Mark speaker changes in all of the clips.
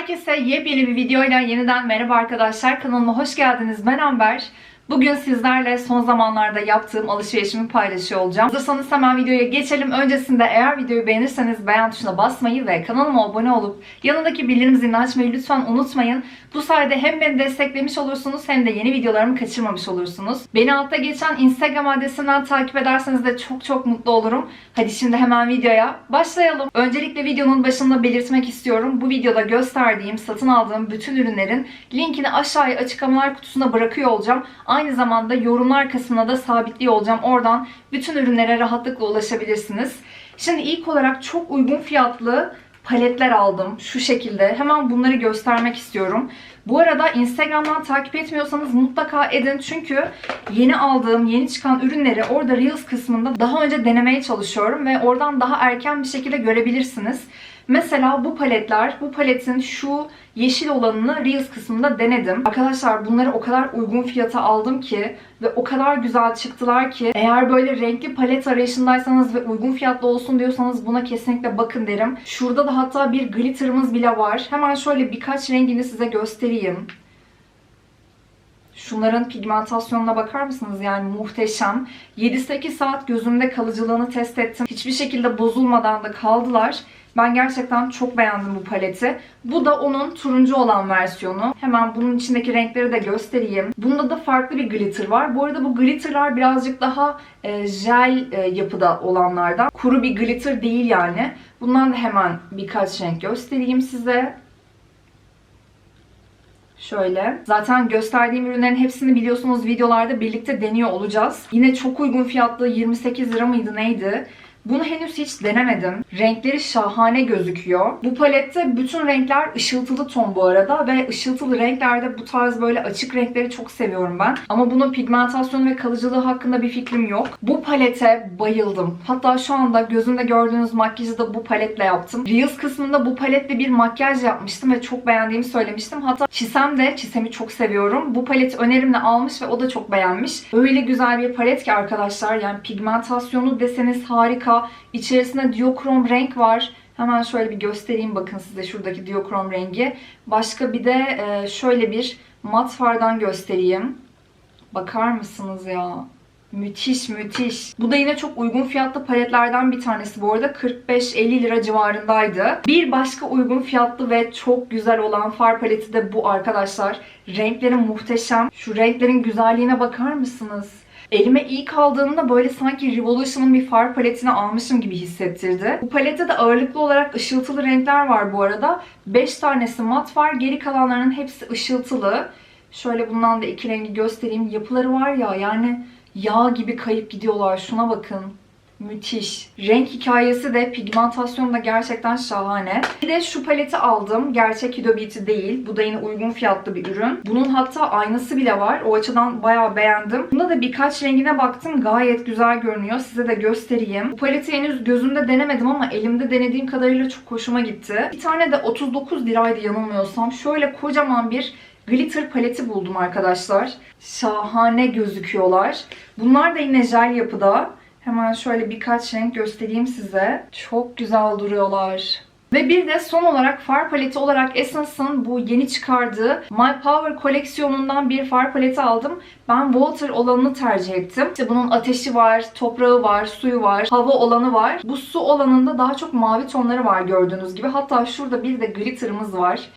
Speaker 1: Herkese yepyeni bir videoyla yeniden merhaba arkadaşlar. Kanalıma hoş geldiniz. Ben Amber. Bugün sizlerle son zamanlarda yaptığım alışverişimi paylaşıyor olacağım. Hazırsanız hemen videoya geçelim. Öncesinde eğer videoyu beğenirseniz beğen tuşuna basmayı ve kanalıma abone olup yanındaki bildirim zilini açmayı lütfen unutmayın. Bu sayede hem beni desteklemiş olursunuz hem de yeni videolarımı kaçırmamış olursunuz. Beni altta geçen Instagram adresinden takip ederseniz de çok çok mutlu olurum. Hadi şimdi hemen videoya başlayalım. Öncelikle videonun başında belirtmek istiyorum. Bu videoda gösterdiğim, satın aldığım bütün ürünlerin linkini aşağıya açıklamalar kutusuna bırakıyor olacağım. Zamanda yorumlar kısmına da sabitliyor olacağım. Oradan bütün ürünlere rahatlıkla ulaşabilirsiniz. Şimdi ilk olarak çok uygun fiyatlı paletler aldım. Şu şekilde. Hemen bunları göstermek istiyorum. Bu arada Instagram'dan takip etmiyorsanız mutlaka edin. Çünkü yeni aldığım, yeni çıkan ürünleri orada Reels kısmında daha önce denemeye çalışıyorum. Ve oradan daha erken bir şekilde görebilirsiniz. Mesela bu paletler, bu paletin şu yeşil olanını Reels kısmında denedim. Arkadaşlar bunları o kadar uygun fiyata aldım ki ve o kadar güzel çıktılar ki eğer böyle renkli palet arayışındaysanız ve uygun fiyatlı olsun diyorsanız buna kesinlikle bakın derim. Şurada da hatta bir glitterımız bile var. Hemen şöyle birkaç rengini size göstereyim. Şunların pigmentasyonuna bakar mısınız? Yani muhteşem. 7-8 saat gözümde kalıcılığını test ettim. Hiçbir şekilde bozulmadan da kaldılar. Ben gerçekten çok beğendim bu paleti. Bu da onun turuncu olan versiyonu. Hemen bunun içindeki renkleri de göstereyim. Bunda da farklı bir glitter var. Bu arada bu glitterlar birazcık daha e, jel e, yapıda olanlardan. Kuru bir glitter değil yani. Bundan da hemen birkaç renk göstereyim size. Şöyle. Zaten gösterdiğim ürünlerin hepsini biliyorsunuz videolarda birlikte deniyor olacağız. Yine çok uygun fiyatlı 28 lira mıydı neydi? Bunu henüz hiç denemedim. Renkleri şahane gözüküyor. Bu palette bütün renkler ışıltılı ton bu arada ve ışıltılı renklerde bu tarz böyle açık renkleri çok seviyorum ben. Ama bunun pigmentasyonu ve kalıcılığı hakkında bir fikrim yok. Bu palete bayıldım. Hatta şu anda gözümde gördüğünüz makyajı da bu paletle yaptım. Reels kısmında bu paletle bir makyaj yapmıştım ve çok beğendiğimi söylemiştim. Hatta Çisem de, Çisem'i çok seviyorum. Bu paleti önerimle almış ve o da çok beğenmiş. Öyle güzel bir palet ki arkadaşlar yani pigmentasyonu deseniz harika. İçerisinde diokrom renk var. Hemen şöyle bir göstereyim bakın size şuradaki diokrom rengi. Başka bir de e, şöyle bir mat fardan göstereyim. Bakar mısınız ya? Müthiş müthiş. Bu da yine çok uygun fiyatlı paletlerden bir tanesi bu arada. 45-50 lira civarındaydı. Bir başka uygun fiyatlı ve çok güzel olan far paleti de bu arkadaşlar. Renkleri muhteşem. Şu renklerin güzelliğine bakar mısınız? Elime ilk aldığımda böyle sanki Revolution'un bir far paletini almışım gibi hissettirdi. Bu palette de ağırlıklı olarak ışıltılı renkler var bu arada. 5 tanesi mat var. Geri kalanlarının hepsi ışıltılı. Şöyle bundan da iki rengi göstereyim. Yapıları var ya yani yağ gibi kayıp gidiyorlar. Şuna bakın. Müthiş. Renk hikayesi de pigmentasyonu da gerçekten şahane. Bir de şu paleti aldım. Gerçek Huda Beauty değil. Bu da yine uygun fiyatlı bir ürün. Bunun hatta aynası bile var. O açıdan bayağı beğendim. Bunda da birkaç rengine baktım. Gayet güzel görünüyor. Size de göstereyim. Bu paleti henüz gözümde denemedim ama elimde denediğim kadarıyla çok hoşuma gitti. Bir tane de 39 liraydı yanılmıyorsam. Şöyle kocaman bir glitter paleti buldum arkadaşlar. Şahane gözüküyorlar. Bunlar da yine jel yapıda. Hemen şöyle birkaç renk göstereyim size. Çok güzel duruyorlar. Ve bir de son olarak far paleti olarak Essence'ın bu yeni çıkardığı My Power koleksiyonundan bir far paleti aldım. Ben Water olanını tercih ettim. İşte bunun ateşi var, toprağı var, suyu var, hava olanı var. Bu su olanında daha çok mavi tonları var gördüğünüz gibi. Hatta şurada bir de glitter'ımız var.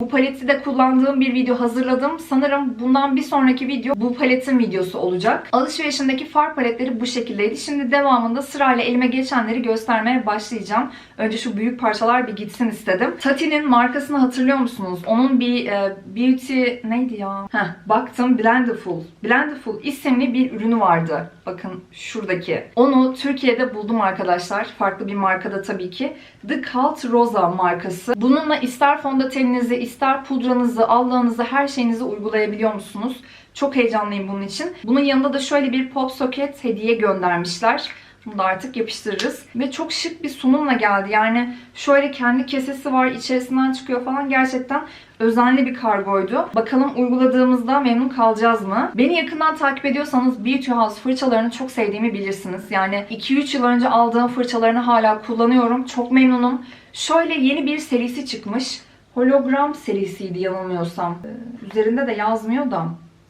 Speaker 1: Bu paleti de kullandığım bir video hazırladım. Sanırım bundan bir sonraki video bu paletin videosu olacak. Alışverişimdeki far paletleri bu şekildeydi. Şimdi devamında sırayla elime geçenleri göstermeye başlayacağım. Önce şu büyük parçalar bir gitsin istedim. Tati'nin markasını hatırlıyor musunuz? Onun bir e, beauty neydi ya? Heh, baktım Blendiful. Blendiful isimli bir ürünü vardı. Bakın şuradaki. Onu Türkiye'de buldum arkadaşlar. Farklı bir markada tabii ki. The Cult Rosa markası. Bununla ister fondöteninizi, ister pudranızı, allığınızı, her şeyinizi uygulayabiliyor musunuz? Çok heyecanlıyım bunun için. Bunun yanında da şöyle bir pop socket hediye göndermişler. Bunu da artık yapıştırırız. Ve çok şık bir sunumla geldi. Yani şöyle kendi kesesi var, içerisinden çıkıyor falan. Gerçekten özenli bir kargoydu. Bakalım uyguladığımızda memnun kalacağız mı? Beni yakından takip ediyorsanız Beauty House fırçalarını çok sevdiğimi bilirsiniz. Yani 2-3 yıl önce aldığım fırçalarını hala kullanıyorum. Çok memnunum. Şöyle yeni bir serisi çıkmış. Hologram serisiydi yanılmıyorsam. Ee, Üzerinde de yazmıyor da.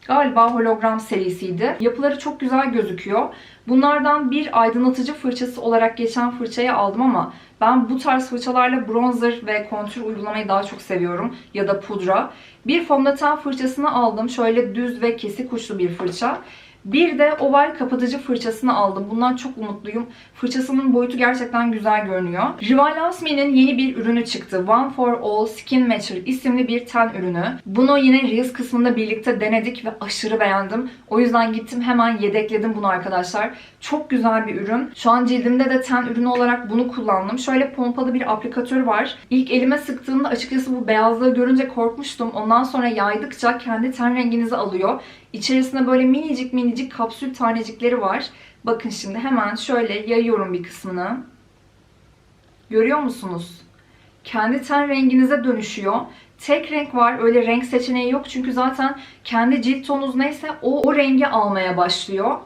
Speaker 1: Galiba hologram serisiydi. Yapıları çok güzel gözüküyor. Bunlardan bir aydınlatıcı fırçası olarak geçen fırçayı aldım ama ben bu tarz fırçalarla bronzer ve kontür uygulamayı daha çok seviyorum. Ya da pudra. Bir fondöten fırçasını aldım. Şöyle düz ve kesik uçlu bir fırça. Bir de oval kapatıcı fırçasını aldım. Bundan çok umutluyum. Fırçasının boyutu gerçekten güzel görünüyor. Rival Lasme'nin yeni bir ürünü çıktı. One for All Skin Matcher isimli bir ten ürünü. Bunu yine Reels kısmında birlikte denedik ve aşırı beğendim. O yüzden gittim hemen yedekledim bunu arkadaşlar. Çok güzel bir ürün. Şu an cildimde de ten ürünü olarak bunu kullandım. Şöyle pompalı bir aplikatör var. İlk elime sıktığımda açıkçası bu beyazlığı görünce korkmuştum. Ondan sonra yaydıkça kendi ten renginizi alıyor. İçerisinde böyle minicik minicik kapsül tanecikleri var. Bakın şimdi hemen şöyle yayıyorum bir kısmını. Görüyor musunuz? Kendi ten renginize dönüşüyor. Tek renk var. Öyle renk seçeneği yok. Çünkü zaten kendi cilt tonunuz neyse o, o rengi almaya başlıyor.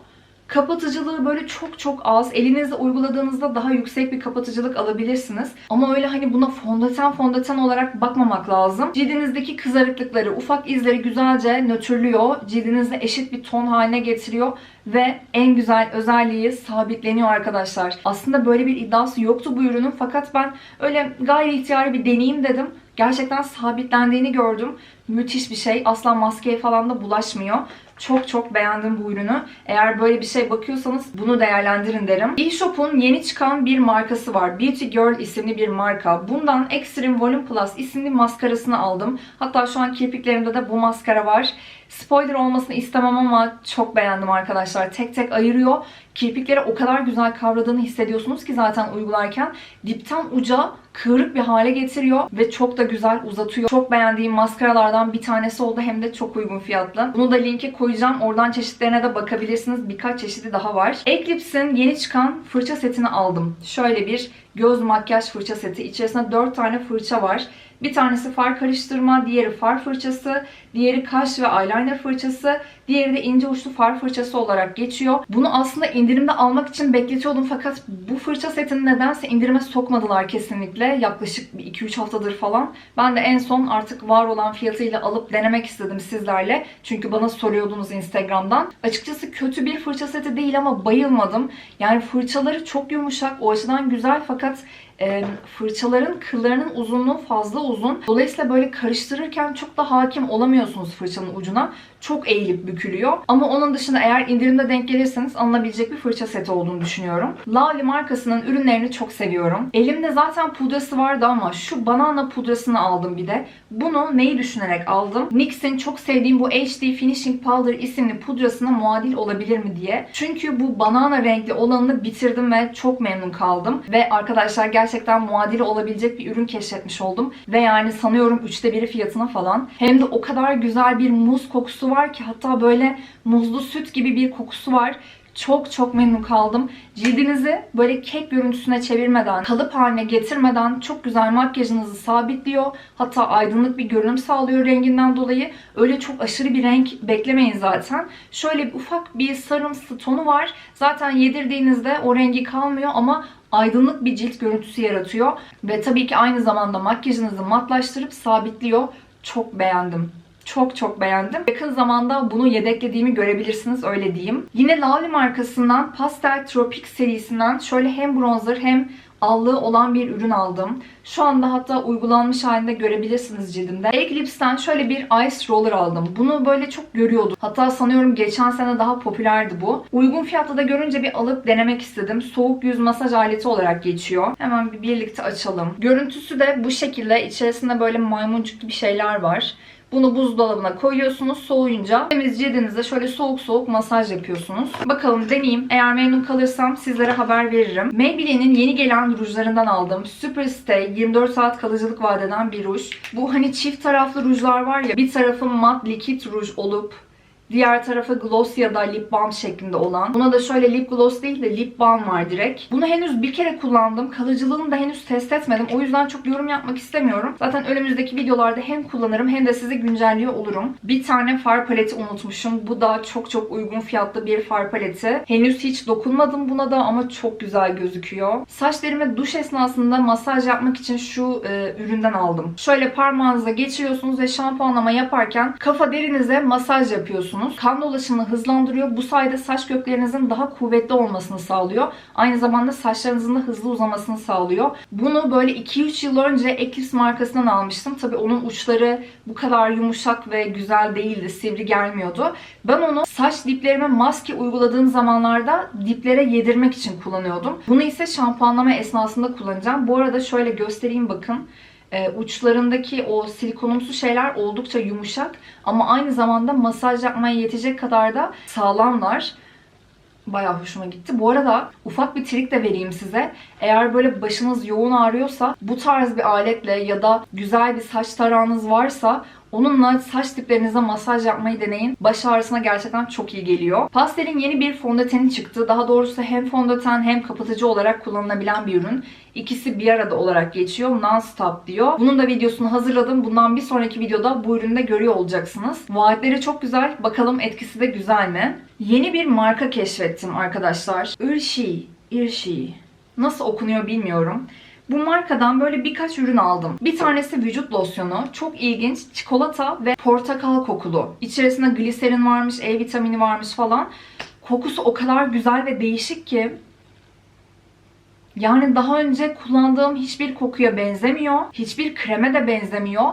Speaker 1: Kapatıcılığı böyle çok çok az. Elinizle uyguladığınızda daha yüksek bir kapatıcılık alabilirsiniz. Ama öyle hani buna fondöten fondöten olarak bakmamak lazım. Cildinizdeki kızarıklıkları, ufak izleri güzelce nötrlüyor. Cildinizde eşit bir ton haline getiriyor ve en güzel özelliği sabitleniyor arkadaşlar. Aslında böyle bir iddiası yoktu bu ürünün fakat ben öyle gayri ihtiyari bir deneyim dedim. Gerçekten sabitlendiğini gördüm. Müthiş bir şey. Asla maskeye falan da bulaşmıyor. Çok çok beğendim bu ürünü. Eğer böyle bir şey bakıyorsanız bunu değerlendirin derim. eShop'un yeni çıkan bir markası var. Beauty Girl isimli bir marka. Bundan Extreme Volume Plus isimli maskarasını aldım. Hatta şu an kirpiklerimde de bu maskara var. Spoiler olmasını istemem ama çok beğendim arkadaşlar. Tek tek ayırıyor. Kirpikleri o kadar güzel kavradığını hissediyorsunuz ki zaten uygularken dipten uca kıvrık bir hale getiriyor ve çok da güzel uzatıyor. Çok beğendiğim maskaralardan bir tanesi oldu hem de çok uygun fiyatlı. Bunu da linke koyacağım. Oradan çeşitlerine de bakabilirsiniz. Birkaç çeşidi daha var. Eclipse'in yeni çıkan fırça setini aldım. Şöyle bir göz makyaj fırça seti. İçerisinde 4 tane fırça var. Bir tanesi far karıştırma, diğeri far fırçası, diğeri kaş ve eyeliner fırçası, diğeri de ince uçlu far fırçası olarak geçiyor. Bunu aslında indirimde almak için bekletiyordum fakat bu fırça setini nedense indirime sokmadılar kesinlikle. Yaklaşık 2-3 haftadır falan. Ben de en son artık var olan fiyatıyla alıp denemek istedim sizlerle. Çünkü bana soruyordunuz Instagram'dan. Açıkçası kötü bir fırça seti değil ama bayılmadım. Yani fırçaları çok yumuşak, o açıdan güzel fakat e, fırçaların kıllarının uzunluğu fazla uzun. Dolayısıyla böyle karıştırırken çok da hakim olamıyorsunuz fırçanın ucuna. Çok eğilip bükülüyor. Ama onun dışında eğer indirimde denk gelirseniz alınabilecek bir fırça seti olduğunu düşünüyorum. Lovely markasının ürünlerini çok seviyorum. Elimde zaten pudrası vardı ama şu banana pudrasını aldım bir de. Bunu neyi düşünerek aldım? NYX'in çok sevdiğim bu HD Finishing Powder isimli pudrasına muadil olabilir mi diye. Çünkü bu banana renkli olanını bitirdim ve çok memnun kaldım. Ve arkadaşlar gerçekten muadili olabilecek bir ürün keşfetmiş oldum. Ve yani sanıyorum üçte biri fiyatına falan. Hem de o kadar güzel bir muz kokusu var ki hatta böyle muzlu süt gibi bir kokusu var. Çok çok memnun kaldım. Cildinizi böyle kek görüntüsüne çevirmeden, kalıp haline getirmeden çok güzel makyajınızı sabitliyor. Hatta aydınlık bir görünüm sağlıyor renginden dolayı. Öyle çok aşırı bir renk beklemeyin zaten. Şöyle bir ufak bir sarımsı tonu var. Zaten yedirdiğinizde o rengi kalmıyor ama aydınlık bir cilt görüntüsü yaratıyor. Ve tabii ki aynı zamanda makyajınızı matlaştırıp sabitliyor. Çok beğendim. Çok çok beğendim. Yakın zamanda bunu yedeklediğimi görebilirsiniz öyle diyeyim. Yine Lali markasından Pastel Tropic serisinden şöyle hem bronzer hem allığı olan bir ürün aldım. Şu anda hatta uygulanmış halinde görebilirsiniz cildimde. Eclipse'den şöyle bir Ice Roller aldım. Bunu böyle çok görüyordum. Hatta sanıyorum geçen sene daha popülerdi bu. Uygun fiyatla da görünce bir alıp denemek istedim. Soğuk yüz masaj aleti olarak geçiyor. Hemen bir birlikte açalım. Görüntüsü de bu şekilde. İçerisinde böyle maymuncuk gibi şeyler var. Bunu buzdolabına koyuyorsunuz. Soğuyunca temiz cildinize şöyle soğuk soğuk masaj yapıyorsunuz. Bakalım deneyeyim. Eğer memnun kalırsam sizlere haber veririm. Maybelline'in yeni gelen rujlarından aldım. Super Stay 24 saat kalıcılık vadeden bir ruj. Bu hani çift taraflı rujlar var ya bir tarafı mat likit ruj olup Diğer tarafı gloss ya da lip balm şeklinde olan. Buna da şöyle lip gloss değil de lip balm var direkt. Bunu henüz bir kere kullandım. Kalıcılığını da henüz test etmedim. O yüzden çok yorum yapmak istemiyorum. Zaten önümüzdeki videolarda hem kullanırım hem de sizi güncelliyor olurum. Bir tane far paleti unutmuşum. Bu da çok çok uygun fiyatlı bir far paleti. Henüz hiç dokunmadım buna da ama çok güzel gözüküyor. Saçlarıma duş esnasında masaj yapmak için şu e, üründen aldım. Şöyle parmağınıza geçiriyorsunuz ve şampuanlama yaparken kafa derinize masaj yapıyorsunuz. Kan dolaşımını hızlandırıyor. Bu sayede saç köklerinizin daha kuvvetli olmasını sağlıyor. Aynı zamanda saçlarınızın da hızlı uzamasını sağlıyor. Bunu böyle 2-3 yıl önce Eclipse markasından almıştım. Tabii onun uçları bu kadar yumuşak ve güzel değildi. Sivri gelmiyordu. Ben onu saç diplerime maske uyguladığım zamanlarda diplere yedirmek için kullanıyordum. Bunu ise şampuanlama esnasında kullanacağım. Bu arada şöyle göstereyim bakın. Ee, uçlarındaki o silikonumsu şeyler oldukça yumuşak ama aynı zamanda masaj yapmaya yetecek kadar da sağlamlar. Bayağı hoşuma gitti. Bu arada ufak bir trik de vereyim size. Eğer böyle başınız yoğun ağrıyorsa bu tarz bir aletle ya da güzel bir saç tarağınız varsa Onunla saç diplerinize masaj yapmayı deneyin. Baş ağrısına gerçekten çok iyi geliyor. Pastel'in yeni bir fondöteni çıktı. Daha doğrusu hem fondöten hem kapatıcı olarak kullanılabilen bir ürün. İkisi bir arada olarak geçiyor. Non-stop diyor. Bunun da videosunu hazırladım. Bundan bir sonraki videoda bu ürünü de görüyor olacaksınız. Vaatleri çok güzel. Bakalım etkisi de güzel mi? Yeni bir marka keşfettim arkadaşlar. Irshi. Irshi. Nasıl okunuyor bilmiyorum. Bu markadan böyle birkaç ürün aldım. Bir tanesi vücut losyonu. Çok ilginç. Çikolata ve portakal kokulu. İçerisinde gliserin varmış, E vitamini varmış falan. Kokusu o kadar güzel ve değişik ki yani daha önce kullandığım hiçbir kokuya benzemiyor. Hiçbir kreme de benzemiyor.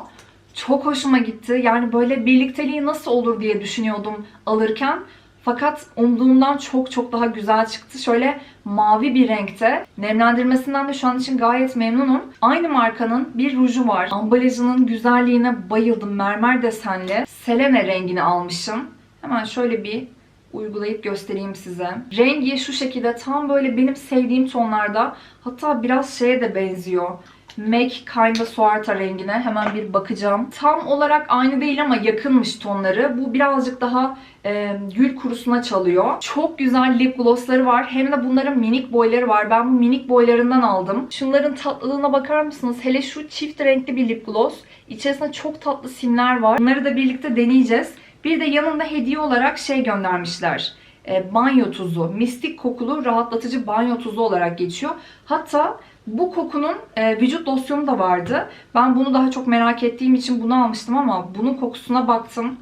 Speaker 1: Çok hoşuma gitti. Yani böyle birlikteliği nasıl olur diye düşünüyordum alırken. Fakat umduğumdan çok çok daha güzel çıktı. Şöyle mavi bir renkte. Nemlendirmesinden de şu an için gayet memnunum. Aynı markanın bir ruju var. Ambalajının güzelliğine bayıldım. Mermer desenli. Selene rengini almışım. Hemen şöyle bir uygulayıp göstereyim size. Rengi şu şekilde tam böyle benim sevdiğim tonlarda. Hatta biraz şeye de benziyor. Make Kinda Suarta rengine hemen bir bakacağım. Tam olarak aynı değil ama yakınmış tonları. Bu birazcık daha e, gül kurusuna çalıyor. Çok güzel lip glossları var. Hem de bunların minik boyları var. Ben bu minik boylarından aldım. Şunların tatlılığına bakar mısınız? Hele şu çift renkli bir lip gloss. İçerisinde çok tatlı simler var. Bunları da birlikte deneyeceğiz. Bir de yanında hediye olarak şey göndermişler. E, banyo tuzu. Mistik kokulu rahatlatıcı banyo tuzu olarak geçiyor. Hatta bu kokunun e, vücut losyonu da vardı. Ben bunu daha çok merak ettiğim için bunu almıştım ama bunun kokusuna baktım.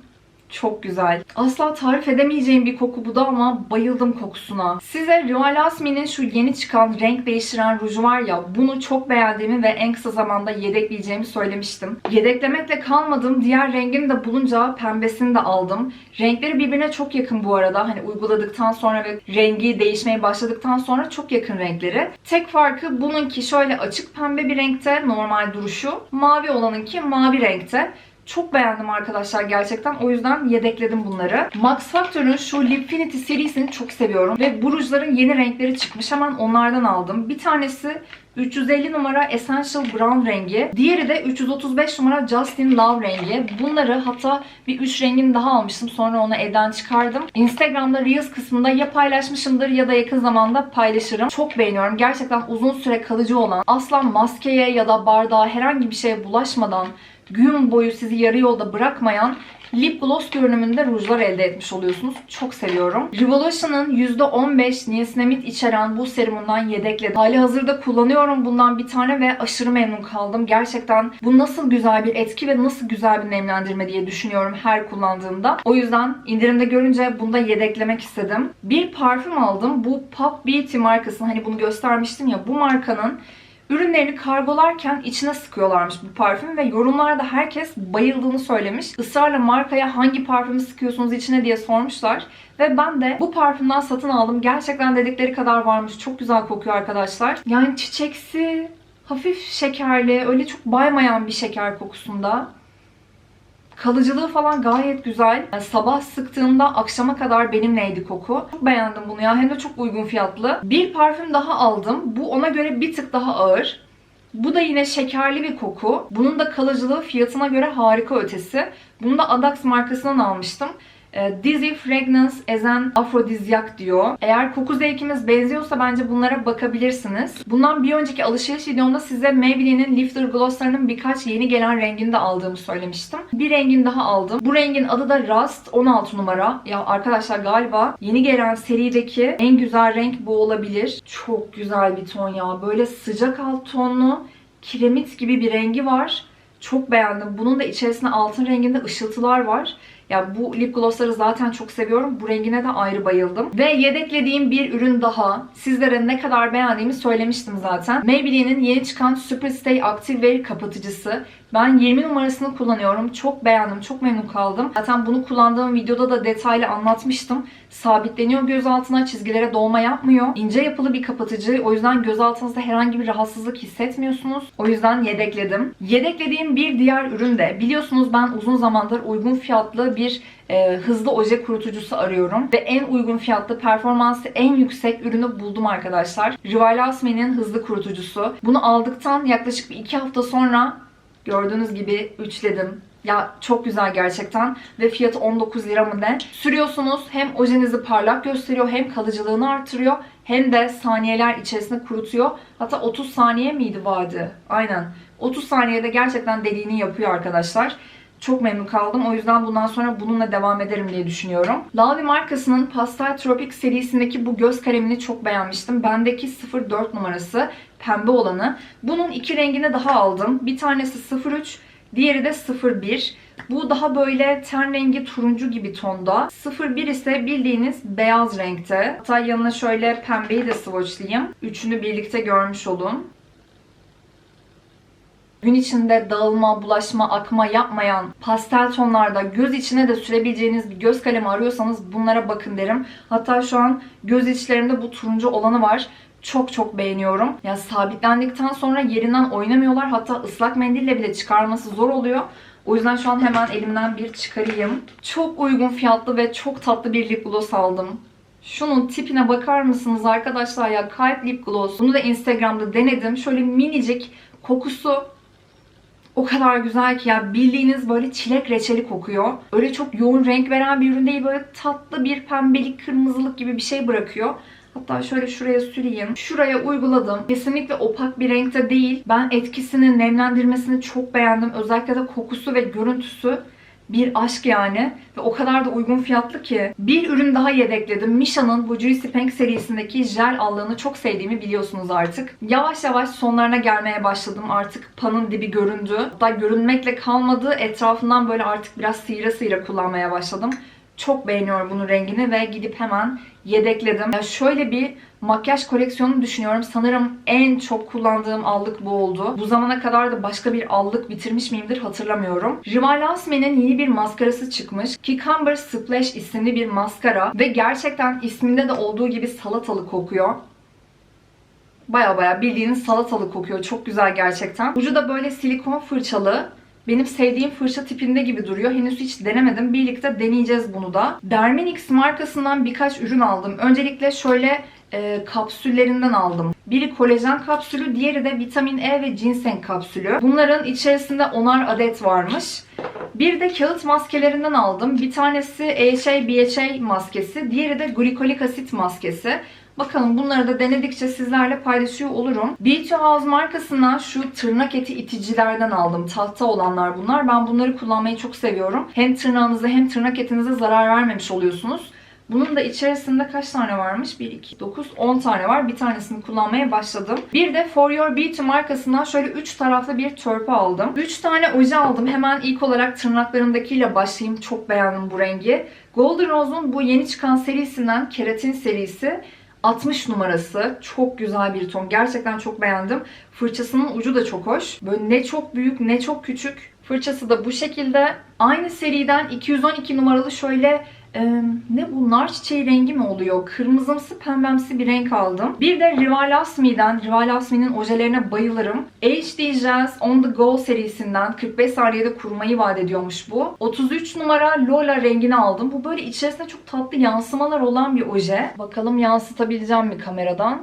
Speaker 1: Çok güzel. Asla tarif edemeyeceğim bir koku bu da ama bayıldım kokusuna. Size Rival Asmi'nin şu yeni çıkan renk değiştiren ruju var ya bunu çok beğendiğimi ve en kısa zamanda yedekleyeceğimi söylemiştim. Yedeklemekle kalmadım. Diğer rengini de bulunca pembesini de aldım. Renkleri birbirine çok yakın bu arada. Hani uyguladıktan sonra ve rengi değişmeye başladıktan sonra çok yakın renkleri. Tek farkı bununki şöyle açık pembe bir renkte normal duruşu. Mavi olanınki mavi renkte. Çok beğendim arkadaşlar gerçekten. O yüzden yedekledim bunları. Max Factor'ın şu Lipfinity serisini çok seviyorum. Ve bu rujların yeni renkleri çıkmış. Hemen onlardan aldım. Bir tanesi 350 numara Essential Brown rengi. Diğeri de 335 numara Justin Love rengi. Bunları hatta bir 3 rengini daha almıştım. Sonra onu evden çıkardım. Instagram'da Reels kısmında ya paylaşmışımdır ya da yakın zamanda paylaşırım. Çok beğeniyorum. Gerçekten uzun süre kalıcı olan, asla maskeye ya da bardağa herhangi bir şeye bulaşmadan gün boyu sizi yarı yolda bırakmayan lip gloss görünümünde rujlar elde etmiş oluyorsunuz. Çok seviyorum. Revolution'ın %15 niacinamid içeren bu serumundan yedekledim. Hali hazırda kullanıyorum bundan bir tane ve aşırı memnun kaldım. Gerçekten bu nasıl güzel bir etki ve nasıl güzel bir nemlendirme diye düşünüyorum her kullandığımda. O yüzden indirimde görünce bunu da yedeklemek istedim. Bir parfüm aldım. Bu Pop Beauty markasının hani bunu göstermiştim ya bu markanın Ürünlerini kargolarken içine sıkıyorlarmış bu parfüm ve yorumlarda herkes bayıldığını söylemiş. Israrla markaya hangi parfümü sıkıyorsunuz içine diye sormuşlar. Ve ben de bu parfümden satın aldım. Gerçekten dedikleri kadar varmış. Çok güzel kokuyor arkadaşlar. Yani çiçeksi, hafif şekerli, öyle çok baymayan bir şeker kokusunda. Kalıcılığı falan gayet güzel. Yani sabah sıktığımda akşama kadar benimleydi koku. Çok beğendim bunu ya. Hem de çok uygun fiyatlı. Bir parfüm daha aldım. Bu ona göre bir tık daha ağır. Bu da yine şekerli bir koku. Bunun da kalıcılığı fiyatına göre harika ötesi. Bunu da Adax markasından almıştım. E, Dizzy Fragrance as an Aphrodisiac diyor. Eğer koku zevkimiz benziyorsa bence bunlara bakabilirsiniz. Bundan bir önceki alışveriş videomda size Maybelline'in Lifter Glosslarının birkaç yeni gelen rengini de aldığımı söylemiştim. Bir rengin daha aldım. Bu rengin adı da Rust 16 numara. Ya arkadaşlar galiba yeni gelen serideki en güzel renk bu olabilir. Çok güzel bir ton ya. Böyle sıcak alt tonlu kiremit gibi bir rengi var. Çok beğendim. Bunun da içerisinde altın renginde ışıltılar var. Ya bu lip glossları zaten çok seviyorum. Bu rengine de ayrı bayıldım. Ve yedeklediğim bir ürün daha. Sizlere ne kadar beğendiğimi söylemiştim zaten. Maybelline'in yeni çıkan Super Stay Active Wear kapatıcısı. Ben 20 numarasını kullanıyorum. Çok beğendim. Çok memnun kaldım. Zaten bunu kullandığım videoda da detaylı anlatmıştım. Sabitleniyor göz altına. Çizgilere dolma yapmıyor. İnce yapılı bir kapatıcı. O yüzden göz altınızda herhangi bir rahatsızlık hissetmiyorsunuz. O yüzden yedekledim. Yedeklediğim bir diğer ürün de biliyorsunuz ben uzun zamandır uygun fiyatlı bir e, hızlı oje kurutucusu arıyorum. Ve en uygun fiyatlı performansı en yüksek ürünü buldum arkadaşlar. Rival Asme'nin hızlı kurutucusu. Bunu aldıktan yaklaşık bir iki hafta sonra gördüğünüz gibi üçledim. Ya çok güzel gerçekten ve fiyatı 19 lira mı ne? Sürüyorsunuz hem ojenizi parlak gösteriyor hem kalıcılığını artırıyor hem de saniyeler içerisinde kurutuyor. Hatta 30 saniye miydi vadi? Aynen. 30 saniyede gerçekten dediğini yapıyor arkadaşlar. Çok memnun kaldım. O yüzden bundan sonra bununla devam ederim diye düşünüyorum. Lavi markasının Pastel Tropic serisindeki bu göz kalemini çok beğenmiştim. Bendeki 04 numarası pembe olanı. Bunun iki rengini daha aldım. Bir tanesi 03, diğeri de 01. Bu daha böyle ten rengi turuncu gibi tonda. 01 ise bildiğiniz beyaz renkte. Hatta yanına şöyle pembeyi de swatchlayayım. Üçünü birlikte görmüş olun. Gün içinde dağılma, bulaşma, akma yapmayan pastel tonlarda göz içine de sürebileceğiniz bir göz kalemi arıyorsanız bunlara bakın derim. Hatta şu an göz içlerimde bu turuncu olanı var. Çok çok beğeniyorum. Ya sabitlendikten sonra yerinden oynamıyorlar. Hatta ıslak mendille bile çıkarması zor oluyor. O yüzden şu an hemen elimden bir çıkarayım. Çok uygun fiyatlı ve çok tatlı bir lip gloss aldım. Şunun tipine bakar mısınız arkadaşlar ya? Kalp lip gloss. Bunu da Instagram'da denedim. Şöyle minicik kokusu o kadar güzel ki ya bildiğiniz böyle çilek reçeli kokuyor. Öyle çok yoğun renk veren bir ürün değil. Böyle tatlı bir pembelik, kırmızılık gibi bir şey bırakıyor. Hatta şöyle şuraya süreyim. Şuraya uyguladım. Kesinlikle opak bir renkte değil. Ben etkisini, nemlendirmesini çok beğendim. Özellikle de kokusu ve görüntüsü bir aşk yani. Ve o kadar da uygun fiyatlı ki. Bir ürün daha yedekledim. Misha'nın bu Juicy Pink serisindeki jel allığını çok sevdiğimi biliyorsunuz artık. Yavaş yavaş sonlarına gelmeye başladım. Artık panın dibi göründü. Hatta görünmekle kalmadı. Etrafından böyle artık biraz sıyra sıyra kullanmaya başladım. Çok beğeniyorum bunun rengini ve gidip hemen yedekledim. Ya şöyle bir makyaj koleksiyonu düşünüyorum. Sanırım en çok kullandığım allık bu oldu. Bu zamana kadar da başka bir allık bitirmiş miyimdir hatırlamıyorum. Rival Asme'nin yeni bir maskarası çıkmış. Cucumber Splash isimli bir maskara ve gerçekten isminde de olduğu gibi salatalı kokuyor. Baya baya bildiğiniz salatalı kokuyor. Çok güzel gerçekten. Ucu da böyle silikon fırçalı. Benim sevdiğim fırça tipinde gibi duruyor. Henüz hiç denemedim. Birlikte deneyeceğiz bunu da. Derminix markasından birkaç ürün aldım. Öncelikle şöyle e, kapsüllerinden aldım. Biri kolajen kapsülü, diğeri de vitamin E ve ginseng kapsülü. Bunların içerisinde onar adet varmış. Bir de kağıt maskelerinden aldım. Bir tanesi AHA BHA maskesi, diğeri de glikolik asit maskesi. Bakalım bunları da denedikçe sizlerle paylaşıyor olurum. Beauty House markasından şu tırnak eti iticilerden aldım. Tahta olanlar bunlar. Ben bunları kullanmayı çok seviyorum. Hem tırnağınıza hem tırnak etinize zarar vermemiş oluyorsunuz. Bunun da içerisinde kaç tane varmış? 1, 2, 9, 10 tane var. Bir tanesini kullanmaya başladım. Bir de For Your Beauty markasından şöyle 3 taraflı bir törpü aldım. 3 tane oje aldım. Hemen ilk olarak tırnaklarımdakiyle başlayayım. Çok beğendim bu rengi. Golden Rose'un bu yeni çıkan serisinden keratin serisi 60 numarası. Çok güzel bir ton. Gerçekten çok beğendim. Fırçasının ucu da çok hoş. Böyle ne çok büyük ne çok küçük. Fırçası da bu şekilde. Aynı seriden 212 numaralı şöyle e, ne bu nar çiçeği rengi mi oluyor? Kırmızımsı pembemsi bir renk aldım. Bir de Rival Asmi'den, Rival Asmi'nin ojelerine bayılırım. HD Jazz On The Go serisinden 45 saniyede kurumayı vaat ediyormuş bu. 33 numara Lola rengini aldım. Bu böyle içerisinde çok tatlı yansımalar olan bir oje. Bakalım yansıtabileceğim mi kameradan?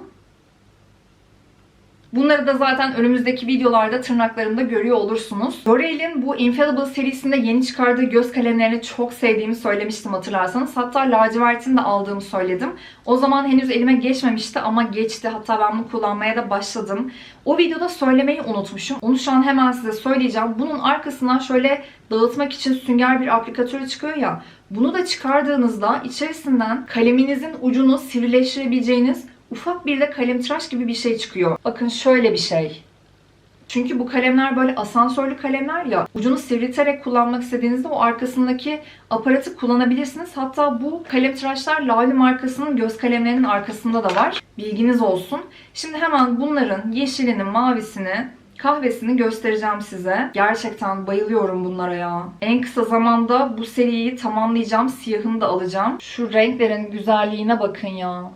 Speaker 1: Bunları da zaten önümüzdeki videolarda tırnaklarımda görüyor olursunuz. L'Oreal'in bu Infallible serisinde yeni çıkardığı göz kalemlerini çok sevdiğimi söylemiştim hatırlarsanız. Hatta lacivertini de aldığımı söyledim. O zaman henüz elime geçmemişti ama geçti. Hatta ben bunu kullanmaya da başladım. O videoda söylemeyi unutmuşum. Onu şu an hemen size söyleyeceğim. Bunun arkasından şöyle dağıtmak için sünger bir aplikatörü çıkıyor ya. Bunu da çıkardığınızda içerisinden kaleminizin ucunu sivrileştirebileceğiniz ufak bir de kalem tıraş gibi bir şey çıkıyor. Bakın şöyle bir şey. Çünkü bu kalemler böyle asansörlü kalemler ya. Ucunu sivrilterek kullanmak istediğinizde o arkasındaki aparatı kullanabilirsiniz. Hatta bu kalem tıraşlar Lale markasının göz kalemlerinin arkasında da var. Bilginiz olsun. Şimdi hemen bunların yeşilini, mavisini, kahvesini göstereceğim size. Gerçekten bayılıyorum bunlara ya. En kısa zamanda bu seriyi tamamlayacağım. Siyahını da alacağım. Şu renklerin güzelliğine bakın ya.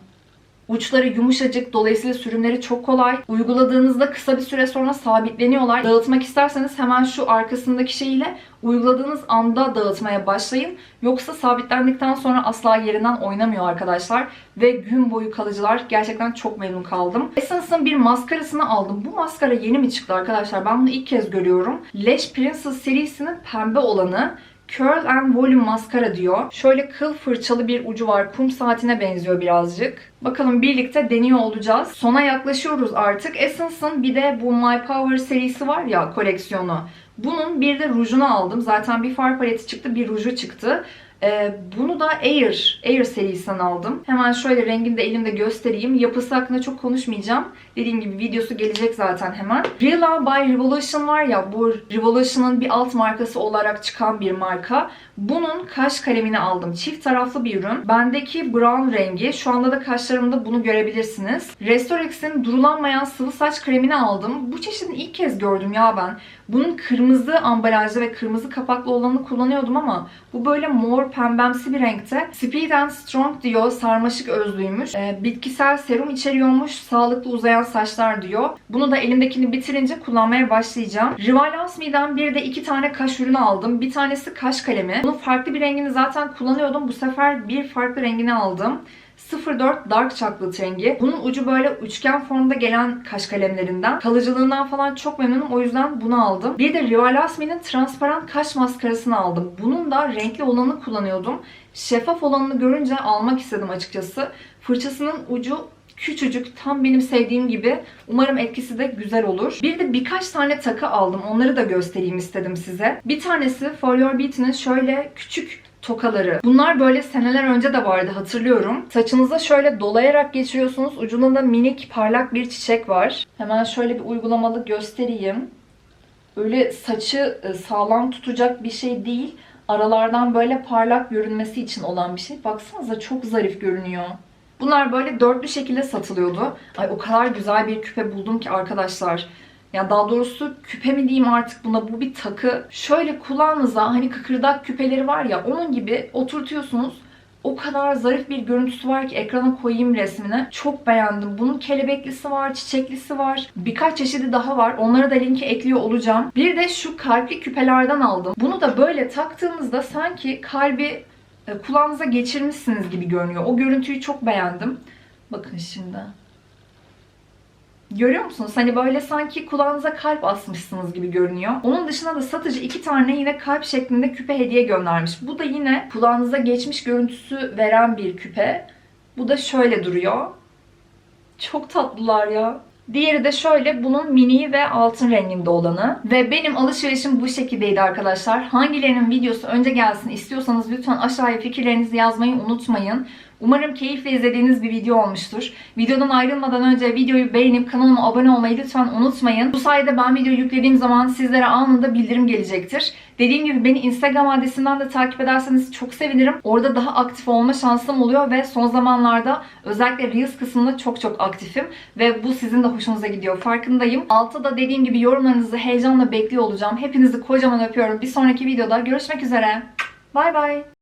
Speaker 1: Uçları yumuşacık, dolayısıyla sürümleri çok kolay. Uyguladığınızda kısa bir süre sonra sabitleniyorlar. Dağıtmak isterseniz hemen şu arkasındaki şeyiyle uyguladığınız anda dağıtmaya başlayın. Yoksa sabitlendikten sonra asla yerinden oynamıyor arkadaşlar. Ve gün boyu kalıcılar. Gerçekten çok memnun kaldım. Essence'ın bir maskarasını aldım. Bu maskara yeni mi çıktı arkadaşlar? Ben bunu ilk kez görüyorum. Lash Princess serisinin pembe olanı. Curl and Volume maskara diyor. Şöyle kıl fırçalı bir ucu var. Kum saatine benziyor birazcık. Bakalım birlikte deniyor olacağız. Sona yaklaşıyoruz artık. Essence'ın bir de bu My Power serisi var ya koleksiyonu. Bunun bir de rujunu aldım. Zaten bir far paleti çıktı, bir ruju çıktı. Ee, bunu da Air, Air serisinden aldım. Hemen şöyle rengini de elimde göstereyim. Yapısı hakkında çok konuşmayacağım. Dediğim gibi videosu gelecek zaten hemen. Rila by Revolution var ya bu Revolution'ın bir alt markası olarak çıkan bir marka. Bunun kaş kalemini aldım. Çift taraflı bir ürün. Bendeki brown rengi. Şu anda da kaşlarımda bunu görebilirsiniz. Restorex'in durulanmayan sıvı saç kremini aldım. Bu çeşidini ilk kez gördüm ya ben. Bunun kırmızı ambalajlı ve kırmızı kapaklı olanını kullanıyordum ama bu böyle mor pembemsi bir renkte. Speed and Strong diyor. Sarmaşık özlüymüş. Ee, bitkisel serum içeriyormuş. Sağlıklı uzayan saçlar diyor. Bunu da elimdekini bitirince kullanmaya başlayacağım. Rival Asmi'den bir de iki tane kaş ürünü aldım. Bir tanesi kaş kalemi. Bunun farklı bir rengini zaten kullanıyordum. Bu sefer bir farklı rengini aldım. 04 Dark Chocolate rengi. Bunun ucu böyle üçgen formda gelen kaş kalemlerinden. Kalıcılığından falan çok memnunum. O yüzden bunu aldım. Bir de Rival Asmi'nin transparan kaş maskarasını aldım. Bunun da renkli olanı kullanıyordum. Şeffaf olanını görünce almak istedim açıkçası. Fırçasının ucu küçücük, tam benim sevdiğim gibi. Umarım etkisi de güzel olur. Bir de birkaç tane takı aldım. Onları da göstereyim istedim size. Bir tanesi For Your Beauty'nin şöyle küçük tokaları. Bunlar böyle seneler önce de vardı hatırlıyorum. Saçınıza şöyle dolayarak geçiriyorsunuz. Ucunda da minik parlak bir çiçek var. Hemen şöyle bir uygulamalı göstereyim. Öyle saçı e, sağlam tutacak bir şey değil. Aralardan böyle parlak görünmesi için olan bir şey. Baksanıza çok zarif görünüyor. Bunlar böyle dörtlü şekilde satılıyordu. Ay o kadar güzel bir küpe buldum ki arkadaşlar. Ya daha doğrusu küpe mi diyeyim artık buna bu bir takı. Şöyle kulağınıza hani kıkırdak küpeleri var ya onun gibi oturtuyorsunuz. O kadar zarif bir görüntüsü var ki ekrana koyayım resmini. Çok beğendim. Bunun kelebeklisi var, çiçeklisi var. Birkaç çeşidi daha var. Onları da linki ekliyor olacağım. Bir de şu kalpli küpelerden aldım. Bunu da böyle taktığınızda sanki kalbi e, kulağınıza geçirmişsiniz gibi görünüyor. O görüntüyü çok beğendim. Bakın şimdi. Görüyor musunuz? Hani böyle sanki kulağınıza kalp asmışsınız gibi görünüyor. Onun dışında da satıcı iki tane yine kalp şeklinde küpe hediye göndermiş. Bu da yine kulağınıza geçmiş görüntüsü veren bir küpe. Bu da şöyle duruyor. Çok tatlılar ya. Diğeri de şöyle bunun mini ve altın renginde olanı. Ve benim alışverişim bu şekildeydi arkadaşlar. Hangilerinin videosu önce gelsin istiyorsanız lütfen aşağıya fikirlerinizi yazmayı unutmayın. Umarım keyifle izlediğiniz bir video olmuştur. Videodan ayrılmadan önce videoyu beğenip kanalıma abone olmayı lütfen unutmayın. Bu sayede ben video yüklediğim zaman sizlere anında bildirim gelecektir. Dediğim gibi beni Instagram adresinden de takip ederseniz çok sevinirim. Orada daha aktif olma şansım oluyor ve son zamanlarda özellikle Reels kısmında çok çok aktifim. Ve bu sizin de hoşunuza gidiyor farkındayım. Altta da dediğim gibi yorumlarınızı heyecanla bekliyor olacağım. Hepinizi kocaman öpüyorum. Bir sonraki videoda görüşmek üzere. Bay bay.